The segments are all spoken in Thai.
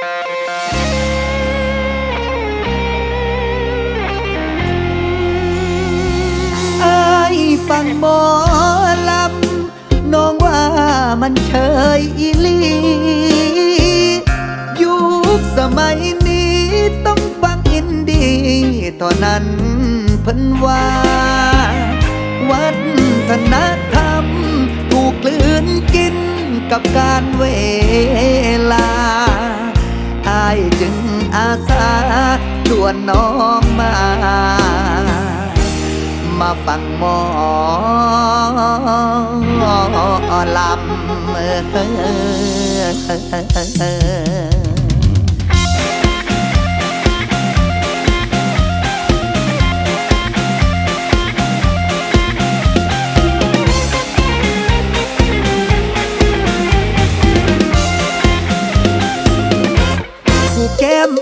ไอายฟังหมอลำน้องว่ามันเชยอีหลี ยุคสมัยนี้ต้องฟังอินดีตอนนั้นเพิ่นว่า วัฒนธรรมถูกกลืนกินกับการเวลาายจึงอาสาชวนน้องมา มาฟังหมอลำ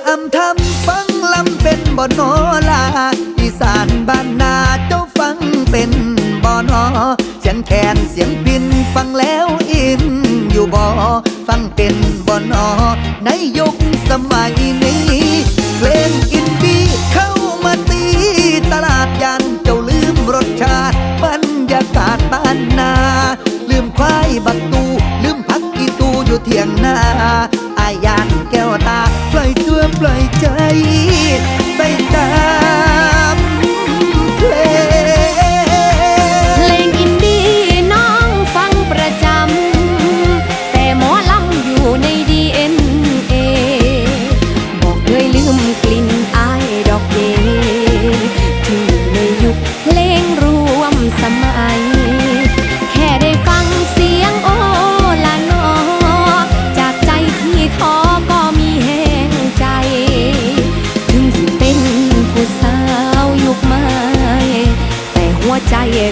อำทำฟังลำเป็นบ่อนอลา อีสานบ้านนาเจ้าฟังเป็นบ่อนอเสียงแคนเสียงพินฟังแล้วอินอยู่บ่ฟังเป็นบ่อนอในยุคสมัยนี้เพลงอินดี้เข้ามาตีตลาดยันเจ้าลืมรสชาติบรรยากาศบ้านนา ลืมควายบักตูลืมพักอีตูอยู่เที่ยงนา ปล่อยใจ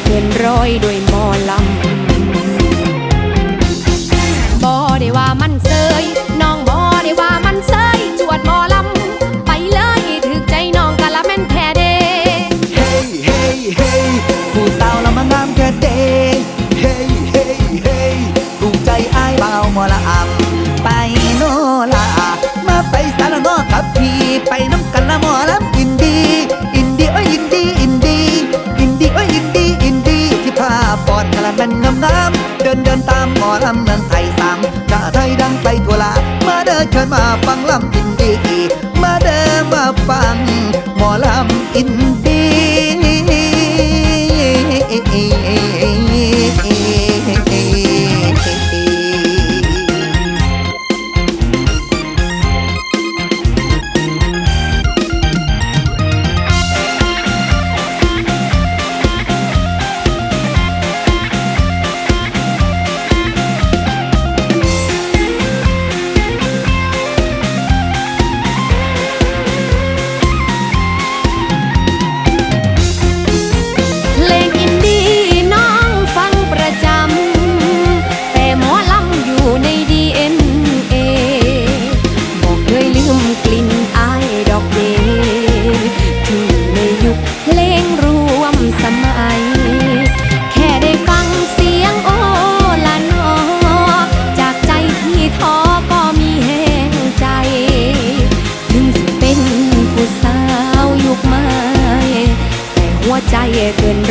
เกินร้อยด้วยหมอลำ ตามหมอลำเมืองไทยสามกาไทยดังไปทั่วลา มาเดินเชิญมาฟังลำอินดี มาเดินมาฟังหมอลำอิน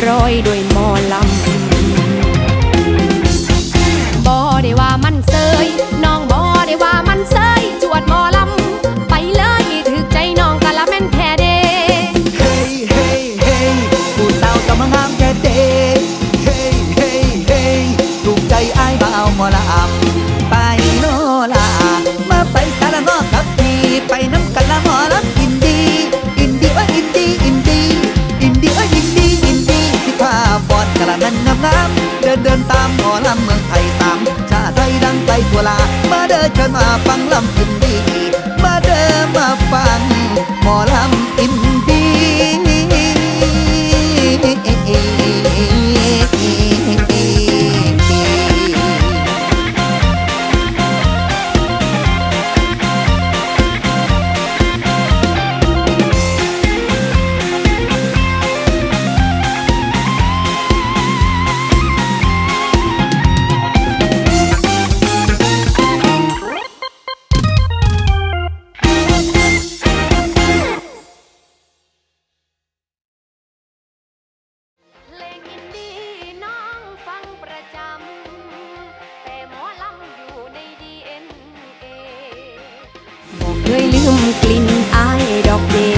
ร้อยด้วยหมอลำ วลา มาเดินเชิญมาฟังลำพินดี มาเดินมาฟังหมอล กลิ่นอายดอกเด